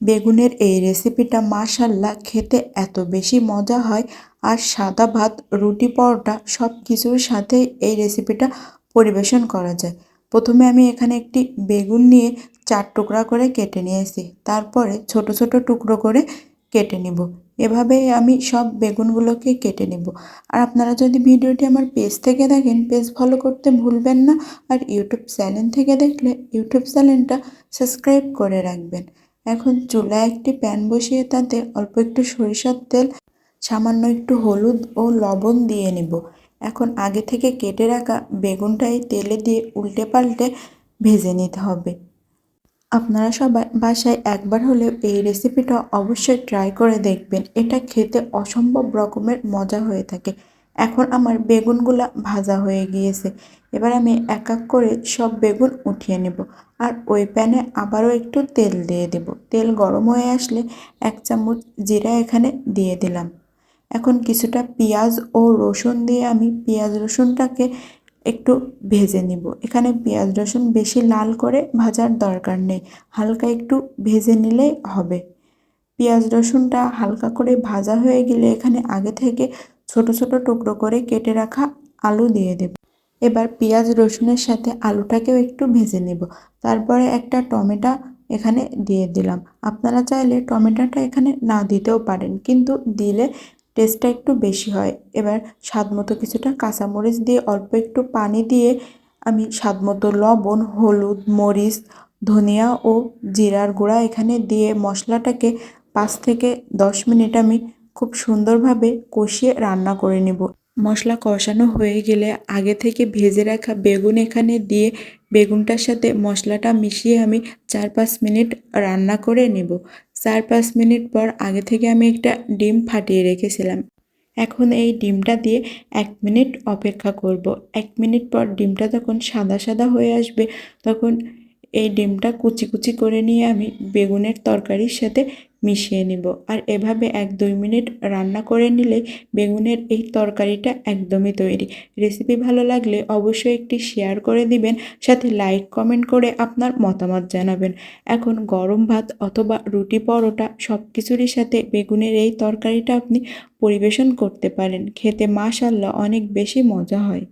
বেগুনের এই রেসিপিটা মাশাল্লাহ খেতে এত বেশি মজা হয় আর সাদা ভাত, রুটি, পরোটা সব কিছুর সাথে এই রেসিপিটা পরিবেশন করা যায়। প্রথমে আমি এখানে একটি বেগুন নিয়ে চার টুকরা করে কেটে নিয়েছি। তারপরে ছোট ছোট টুকরো করে কেটে নিব। এভাবে আমি সব বেগুনগুলোকে কেটে নেব। আর আপনারা যদি ভিডিওটি আমার পেজ থেকে দেখেন পেজ ফলো করতে ভুলবেন না। আর ইউটিউব চ্যানেল থেকে দেখলে ইউটিউব চ্যানেলটা সাবস্ক্রাইব করে রাখবেন। এখন চুলায় একটি প্যান বসিয়ে তাতে অল্প একটু সরিষার তেল, সামান্য একটু হলুদ ও লবণ দিয়ে নিব। এখন আগে থেকে কেটে রাখা বেগুনটা এই তেলে দিয়ে উল্টে পাল্টে ভেজে নিতে হবে। আপনারা সবাই বাসায় একবার হলেও এই রেসিপিটা অবশ্যই ট্রাই করে দেখবেন। এটা খেতে অসম্ভব রকমের মজা হয়ে থাকে। এখন আমার বেগুনগুলা ভাজা হয়ে গিয়েছে। এবার আমি এক এক করে সব বেগুন উঠিয়ে নেব আর ওই প্যানে আবারও একটু তেল দিয়ে দেব। তেল গরম হয়ে আসলে এক চামচ জিরা এখানে দিয়ে দিলাম। এখন কিছুটা পেঁয়াজ ও রসুন দিয়ে আমি পেঁয়াজ রসুনটাকে একটু ভেজে নিব। এখানে পেঁয়াজ রসুন বেশি লাল করে ভাজার দরকার নেই, হালকা একটু ভেজে নিলেই হবে। পেঁয়াজ রসুনটা হালকা করে ভাজা হয়ে গেলে এখানে আগে থেকে ছোট ছোট টুকরো করে কেটে রাখা আলু দিয়ে দেব। এবার পেঁয়াজ, রসুনের সাথে আলুটাকেও একটু ভেজে নেব। তারপরে একটা টমেটো এখানে দিয়ে দিলাম। আপনারা চাইলে টমেটোটা এখানে না দিতেও পারেন, কিন্তু দিলে টেস্টটা একটু বেশি হয়। এবার স্বাদ মতো কিছুটা কাঁচামরিচ দিয়ে অল্প একটু পানি দিয়ে আমি স্বাদ মতো লবণ, হলুদ, মরিচ, ধনিয়া ও জিরার গুঁড়া এখানে দিয়ে মশলাটাকে পাঁচ থেকে দশ মিনিট আমি খুব সুন্দরভাবে কষিয়ে রান্না করে নেব। মশলা কষানো হয়ে গেলে আগে থেকে ভেজে রাখা বেগুন এখানে দিয়ে বেগুনটার সাথে মশলাটা মিশিয়ে আমি চার পাঁচ মিনিট রান্না করে নেব। চার পাঁচ মিনিট পর আগে থেকে আমি একটা ডিম ফাটিয়ে রেখেছিলাম। এখন এই ডিমটা দিয়ে এক মিনিট অপেক্ষা করব। এক মিনিট পর ডিমটা যখন সাদা সাদা হয়ে আসবে, তখন এই ডিমটা কুচি কুচি করে নিয়ে আমি বেগুনের তরকারির সাথে মিশিয়ে নিব। আর এভাবে এক দুই মিনিট রান্না করে নিলে বেগুনের এই তরকারিটা একদমই তৈরি। রেসিপি ভালো লাগলে অবশ্যই একটি শেয়ার করে দিবেন, সাথে লাইক, কমেন্ট করে আপনার মতামত জানাবেন। এখন গরম ভাত অথবা রুটি পরোটা সব কিছুরই সাথে বেগুনের এই তরকারিটা আপনি পরিবেশন করতে পারেন। খেতে মাশাল্লাহ অনেক বেশি মজা হয়।